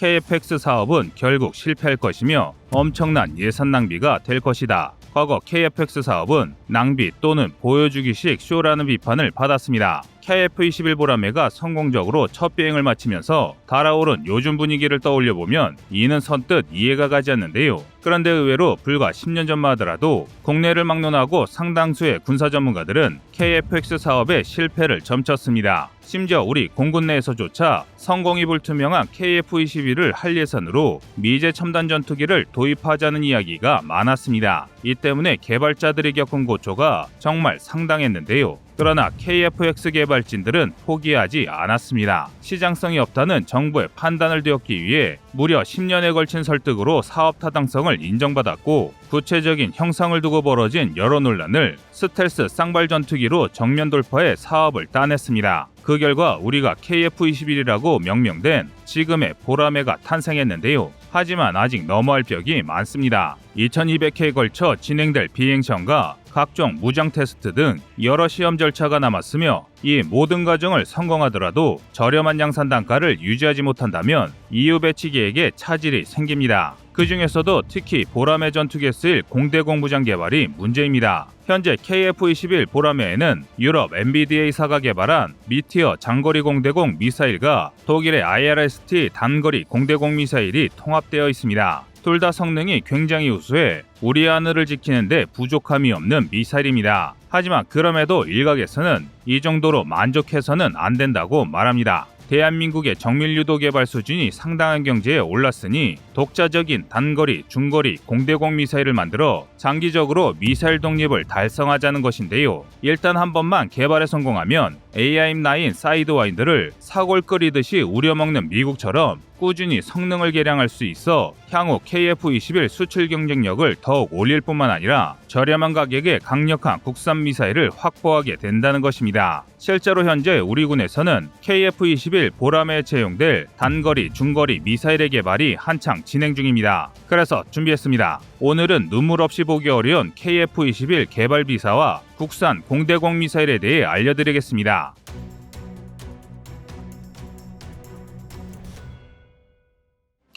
KFX 사업은 결국 실패할 것이며 엄청난 예산 낭비가 될 것이다. 과거 KFX 사업은 낭비 또는 보여주기식 쇼라는 비판을 받았습니다. KF21 보라매가 성공적으로 첫 비행을 마치면서 달아오른 요즘 분위기를 떠올려 보면 이는 선뜻 이해가 가지 않는데요. 그런데 의외로 불과 10년 전만 하더라도 국내를 막론하고 상당수의 군사 전문가들은 KFX 사업의 실패를 점쳤습니다. 심지어 우리 공군 내에서조차 성공이 불투명한 KF-21을 할 예산으로 미제 첨단 전투기를 도입하자는 이야기가 많았습니다. 이 때문에 개발자들이 겪은 고초가 정말 상당했는데요. 그러나 KFX 개발진들은 포기하지 않았습니다. 시장성이 없다는 정부의 판단을 뒤엎기 위해 무려 10년에 걸친 설득으로 사업 타당성을 인정받았고 구체적인 형상을 두고 벌어진 여러 논란을 스텔스 쌍발 전투기로 정면 돌파해 사업을 따냈습니다. 그 결과 우리가 KF-21이라고 명명된 지금의 보라매가 탄생했는데요. 하지만 아직 넘어할 벽이 많습니다. 2200회에 걸쳐 진행될 비행 시험과 각종 무장 테스트 등 여러 시험 절차가 남았으며 이 모든 과정을 성공하더라도 저렴한 양산 단가를 유지하지 못한다면 이후 배치 계획에 차질이 생깁니다. 그 중에서도 특히 보라매 전투기에 쓰일 공대공 무장 개발이 문제입니다. 현재 KF-21 보라매에는 유럽 MBDA사가 개발한 미티어 장거리 공대공 미사일과 독일의 IRST 단거리 공대공 미사일이 통합되어 있습니다. 둘 다 성능이 굉장히 우수해 우리 하늘을 지키는데 부족함이 없는 미사일입니다. 하지만 그럼에도 일각에서는 이 정도로 만족해서는 안 된다고 말합니다. 대한민국의 정밀 유도 개발 수준이 상당한 경제에 올랐으니 독자적인 단거리, 중거리, 공대공 미사일을 만들어 장기적으로 미사일 독립을 달성하자는 것인데요. 일단 한 번만 개발에 성공하면 AIM-9 사이드와인드를 사골 끓이듯이 우려먹는 미국처럼 꾸준히 성능을 개량할 수 있어 향후 KF-21 수출 경쟁력을 더욱 올릴 뿐만 아니라 저렴한 가격에 강력한 국산 미사일을 확보하게 된다는 것입니다. 실제로 현재 우리 군에서는 KF-21 보람에 채용될 단거리, 중거리 미사일의 개발이 한창 진행 중입니다. 그래서 준비했습니다. 오늘은 눈물 없이 보기 어려운 KF-21 개발 비사와 국산 공대공 미사일에 대해 알려드리겠습니다.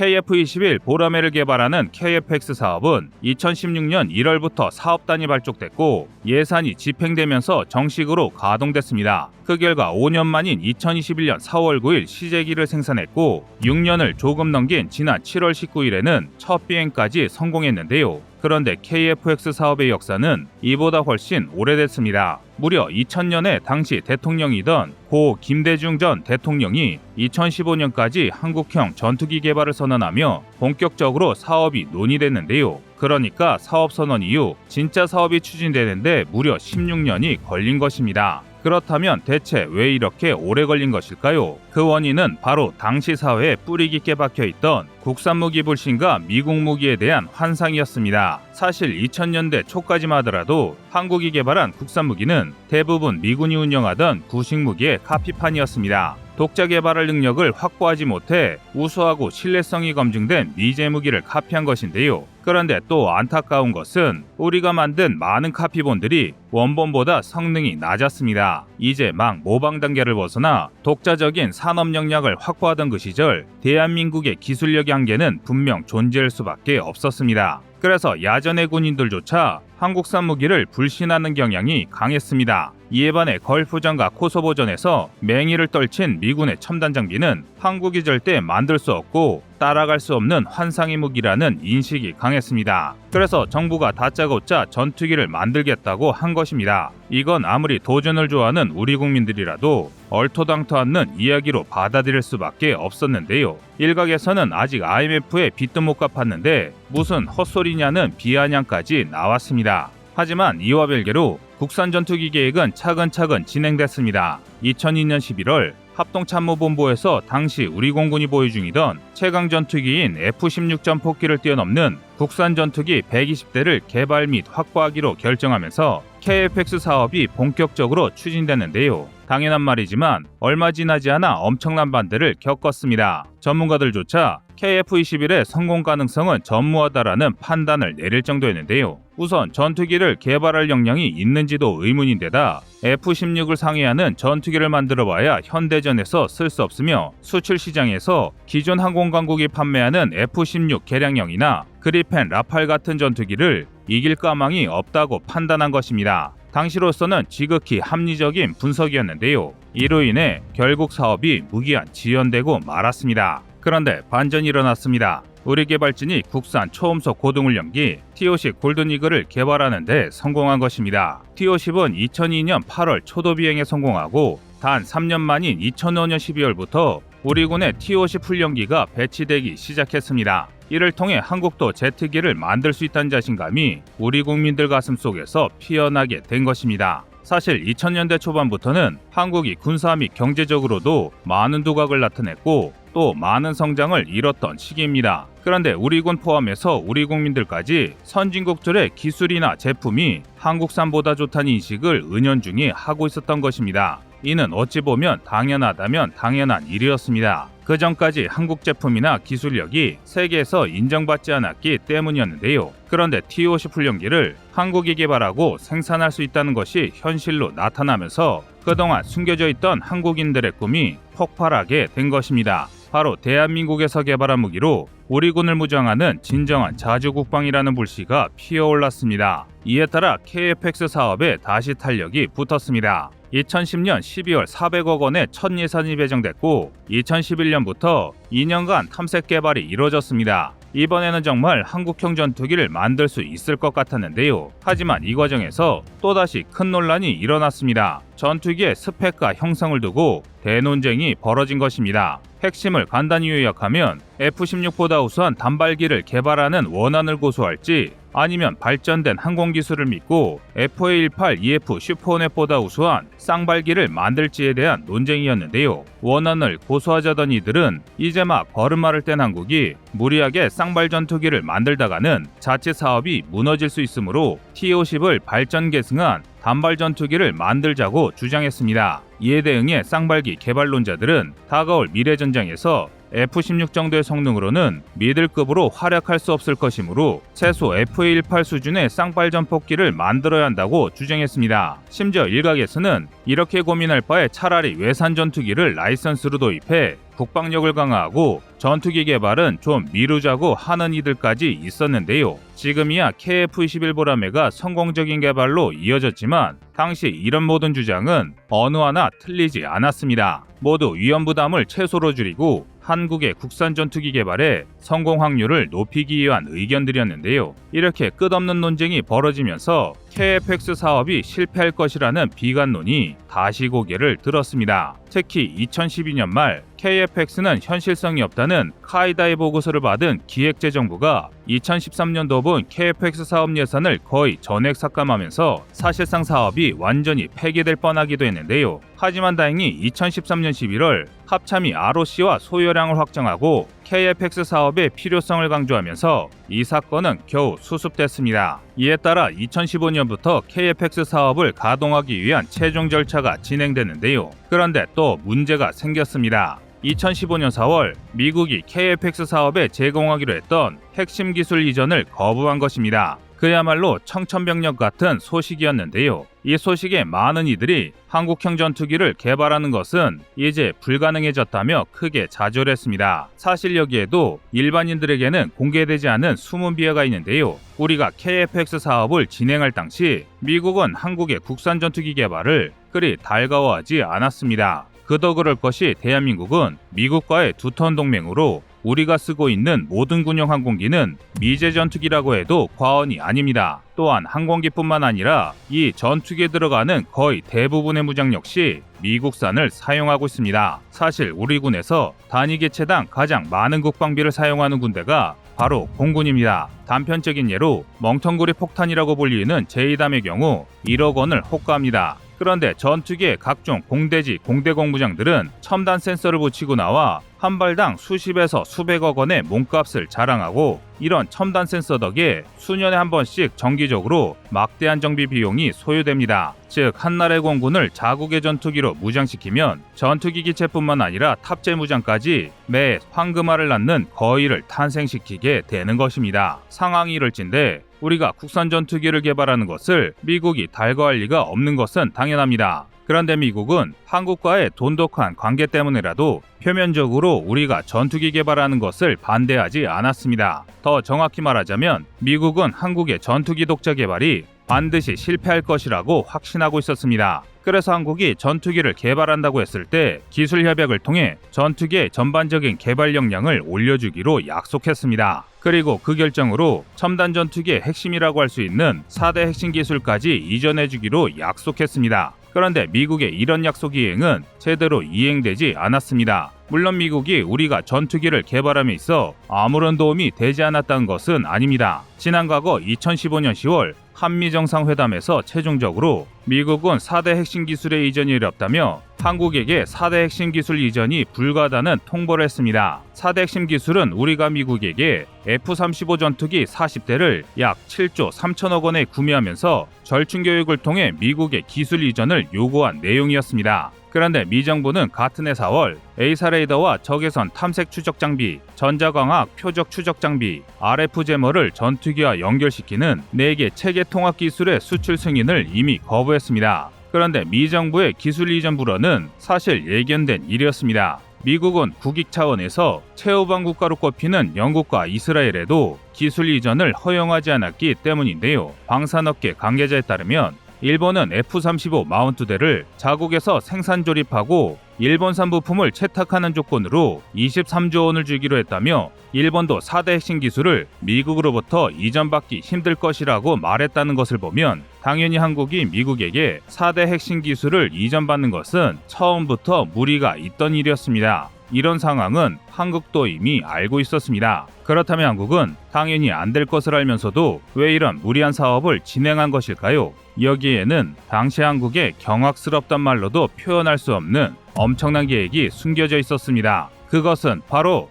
KF-21 보라매를 개발하는 KFX 사업은 2016년 1월부터 사업단이 발족됐고 예산이 집행되면서 정식으로 가동됐습니다. 그 결과 5년 만인 2021년 4월 9일 시제기를 생산했고 6년을 조금 넘긴 지난 7월 19일에는 첫 비행까지 성공했는데요. 그런데 KFX 사업의 역사는 이보다 훨씬 오래됐습니다. 무려 2000년에 당시 대통령이던 고 김대중 전 대통령이 2015년까지 한국형 전투기 개발을 선언하며 본격적으로 사업이 논의됐는데요. 그러니까 사업 선언 이후 진짜 사업이 추진되는데 무려 16년이 걸린 것입니다. 그렇다면 대체 왜 이렇게 오래 걸린 것일까요? 그 원인은 바로 당시 사회에 뿌리 깊게 박혀 있던 국산 무기 불신과 미국 무기에 대한 환상이었습니다. 사실 2000년대 초까지만 하더라도 한국이 개발한 국산 무기는 대부분 미군이 운영하던 구식 무기의 카피판이었습니다. 독자 개발할 능력을 확보하지 못해 우수하고 신뢰성이 검증된 미제 무기를 카피한 것인데요. 그런데 또 안타까운 것은 우리가 만든 많은 카피본들이 원본보다 성능이 낮았습니다. 이제 막 모방 단계를 벗어나 독자적인 산업 역량을 확보하던 그 시절 대한민국의 기술력의 한계는 분명 존재할 수밖에 없었습니다. 그래서 야전의 군인들조차 한국산 무기를 불신하는 경향이 강했습니다. 이에 반해 걸프전과 코소보전에서 맹위를 떨친 미군의 첨단 장비는 한국이 절대 만들 수 없고 따라갈 수 없는 환상의 무기라는 인식이 강했습니다. 그래서 정부가 다짜고짜 전투기를 만들겠다고 한 것입니다. 이건 아무리 도전을 좋아하는 우리 국민들이라도 얼토당토 않는 이야기로 받아들일 수밖에 없었는데요. 일각에서는 아직 IMF에 빚도 못 갚았는데 무슨 헛소리냐는 비아냥까지 나왔습니다. 하지만 이와 별개로 국산 전투기 계획은 차근차근 진행됐습니다. 2002년 11월 합동참모본부에서 당시 우리 공군이 보유 중이던 최강 전투기인 F-16 전 폭기를 뛰어넘는 국산 전투기 120대를 개발 및 확보하기로 결정하면서 KFX 사업이 본격적으로 추진됐는데요. 당연한 말이지만 얼마 지나지 않아 엄청난 반대를 겪었습니다. 전문가들조차 KF-21의 성공 가능성은 전무하다라는 판단을 내릴 정도였는데요. 우선 전투기를 개발할 역량이 있는지도 의문인데다 F-16을 상회하는 전투기를 만들어 봐야 현대전에서 쓸 수 없으며 수출 시장에서 기존 항공 강국이 판매하는 F-16 개량형이나 그리펜 라팔 같은 전투기를 이길 까망이 없다고 판단한 것입니다. 당시로서는 지극히 합리적인 분석이었는데요. 이로 인해 결국 사업이 무기한 지연되고 말았습니다. 그런데 반전이 일어났습니다. 우리 개발진이 국산 초음속 고등훈련기 T-50 골든이글을 개발하는 데 성공한 것입니다. T-50은 2002년 8월 초도 비행에 성공하고 단 3년 만인 2005년 12월부터 우리 군의 T-50 훈련기가 배치되기 시작했습니다. 이를 통해 한국도 제트기를 만들 수 있다는 자신감이 우리 국민들 가슴 속에서 피어나게 된 것입니다. 사실 2000년대 초반부터는 한국이 군사 및 경제적으로도 많은 두각을 나타냈고 또 많은 성장을 이뤘던 시기입니다. 그런데 우리군 포함해서 우리 국민들까지 선진국들의 기술이나 제품이 한국산보다 좋다는 인식을 은연중에 하고 있었던 것입니다. 이는 어찌 보면 당연하다면 당연한 일이었습니다. 그 전까지 한국 제품이나 기술력이 세계에서 인정받지 않았기 때문이었는데요. 그런데 T-50 훈련기를 한국이 개발하고 생산할 수 있다는 것이 현실로 나타나면서 그동안 숨겨져 있던 한국인들의 꿈이 폭발하게 된 것입니다. 바로 대한민국에서 개발한 무기로 우리 군을 무장하는 진정한 자주국방이라는 불씨가 피어올랐습니다. 이에 따라 KFX 사업에 다시 탄력이 붙었습니다. 2010년 12월 400억 원의 첫 예산이 배정됐고 2011년부터 2년간 탐색 개발이 이루어졌습니다. 이번에는 정말 한국형 전투기를 만들 수 있을 것 같았는데요. 하지만 이 과정에서 또다시 큰 논란이 일어났습니다. 전투기의 스펙과 형성을 두고 대논쟁이 벌어진 것입니다. 핵심을 간단히 요약하면 F-16보다 우수한 단발기를 개발하는 원안을 고수할지 아니면 발전된 항공 기술을 믿고 FA-18EF 슈퍼넷보다 우수한 쌍발기를 만들지에 대한 논쟁이었는데요. 원안을 고수하자던 이들은 이제 막 걸음마를 뗀 한국이 무리하게 쌍발 전투기를 만들다가는 자체 사업이 무너질 수 있으므로 T-50을 발전 계승한 단발 전투기를 만들자고 주장했습니다. 이에 대응해 쌍발기 개발론자들은 다가올 미래 전장에서 F-16 정도의 성능으로는 미들급으로 활약할 수 없을 것이므로 최소 F-18 수준의 쌍발 전폭기를 만들어야 한다고 주장했습니다. 심지어 일각에서는 이렇게 고민할 바에 차라리 외산 전투기를 라이선스로 도입해 국방력을 강화하고 전투기 개발은 좀 미루자고 하는 이들까지 있었는데요. 지금이야 KF-21 보라매가 성공적인 개발로 이어졌지만 당시 이런 모든 주장은 어느 하나 틀리지 않았습니다. 모두 위험 부담을 최소로 줄이고 한국의 국산 전투기 개발에 성공 확률을 높이기 위한 의견들이었는데요. 이렇게 끝없는 논쟁이 벌어지면서 KFX 사업이 실패할 것이라는 비관론이 다시 고개를 들었습니다. 특히 2012년 말 KFX는 현실성이 없다는 카이다의 보고서를 받은 기획재정부가 2013년도 분 KFX 사업 예산을 거의 전액 삭감하면서 사실상 사업이 완전히 폐기될 뻔하기도 했는데요. 하지만 다행히 2013년 11월 합참이 ROC와 소요량을 확정하고 KFX 사업의 필요성을 강조하면서 이 사건은 겨우 수습됐습니다. 이에 따라 2015년부터 KFX 사업을 가동하기 위한 최종 절차가 진행됐는데요. 그런데 또 문제가 생겼습니다. 2015년 4월 미국이 KFX 사업에 제공하기로 했던 핵심 기술 이전을 거부한 것입니다. 그야말로 청천벽력 같은 소식이었는데요. 이 소식에 많은 이들이 한국형 전투기를 개발하는 것은 이제 불가능해졌다며 크게 좌절했습니다. 사실 여기에도 일반인들에게는 공개되지 않은 숨은 비하가 있는데요. 우리가 KFX 사업을 진행할 당시 미국은 한국의 국산 전투기 개발을 그리 달가워하지 않았습니다. 그더 그럴 것이 대한민국은 미국과의 두터운 동맹으로 우리가 쓰고 있는 모든 군용 항공기는 미제 전투기라고 해도 과언이 아닙니다. 또한 항공기뿐만 아니라 이 전투기에 들어가는 거의 대부분의 무장 역시 미국산을 사용하고 있습니다. 사실 우리 군에서 단위 개체당 가장 많은 국방비를 사용하는 군대가 바로 공군입니다. 단편적인 예로 멍텅구리 폭탄이라고 불리는 제2담의 경우 1억 원을 호가합니다. 그런데 전투기의 각종 공대지, 공대공 무장들은 첨단 센서를 붙이고 나와 한 발당 수십에서 수백억 원의 몸값을 자랑하고 이런 첨단 센서 덕에 수년에 한 번씩 정기적으로 막대한 정비 비용이 소요됩니다. 즉 한 나라의 공군을 자국의 전투기로 무장시키면 전투기 기체뿐만 아니라 탑재 무장까지 매 황금알을 낳는 거의를 탄생시키게 되는 것입니다. 상황이 이럴진데 우리가 국산 전투기를 개발하는 것을 미국이 달거할 리가 없는 것은 당연합니다. 그런데 미국은 한국과의 돈독한 관계 때문이라도 표면적으로 우리가 전투기 개발하는 것을 반대하지 않았습니다. 더 정확히 말하자면 미국은 한국의 전투기 독자 개발이 반드시 실패할 것이라고 확신하고 있었습니다. 그래서 한국이 전투기를 개발한다고 했을 때 기술 협약을 통해 전투기의 전반적인 개발 역량을 올려주기로 약속했습니다. 그리고 그 결정으로 첨단 전투기의 핵심이라고 할 수 있는 4대 핵심 기술까지 이전해주기로 약속했습니다. 그런데 미국의 이런 약속 이행은 제대로 이행되지 않았습니다. 물론 미국이 우리가 전투기를 개발함에 있어 아무런 도움이 되지 않았다는 것은 아닙니다. 지난 과거 2015년 10월 한미 정상회담에서 최종적으로 미국은 4대 핵심 기술의 이전이 어렵다며 한국에게 4대 핵심 기술 이전이 불가하다는 통보를 했습니다. 4대 핵심 기술은 우리가 미국에게 F-35 전투기 40대를 약 7조 3천억 원에 구매하면서 절충 교육을 통해 미국의 기술 이전을 요구한 내용이었습니다. 그런데 미 정부는 같은 해 4월 에이사 레이더와 적외선 탐색 추적 장비, 전자광학 표적 추적 장비, RF 제머를 전투기와 연결시키는 4개 체계 통합 기술의 수출 승인을 이미 거부했습니다. 그런데 미 정부의 기술 이전 불허는 사실 예견된 일이었습니다. 미국은 국익 차원에서 최후방 국가로 꼽히는 영국과 이스라엘에도 기술 이전을 허용하지 않았기 때문인데요. 방산업계 관계자에 따르면 일본은 F-35 마운트대를 자국에서 생산 조립하고 일본산 부품을 채탁하는 조건으로 23조 원을 주기로 했다며 일본도 4대 핵심 기술을 미국으로부터 이전받기 힘들 것이라고 말했다는 것을 보면 당연히 한국이 미국에게 4대 핵심 기술을 이전받는 것은 처음부터 무리가 있던 일이었습니다. 이런 상황은 한국도 이미 알고 있었습니다. 그렇다면 한국은 당연히 안 될 것을 알면서도 왜 이런 무리한 사업을 진행한 것일까요? 여기에는 당시 한국의 경악스럽단 말로도 표현할 수 없는 엄청난 계획이 숨겨져 있었습니다. 그것은 바로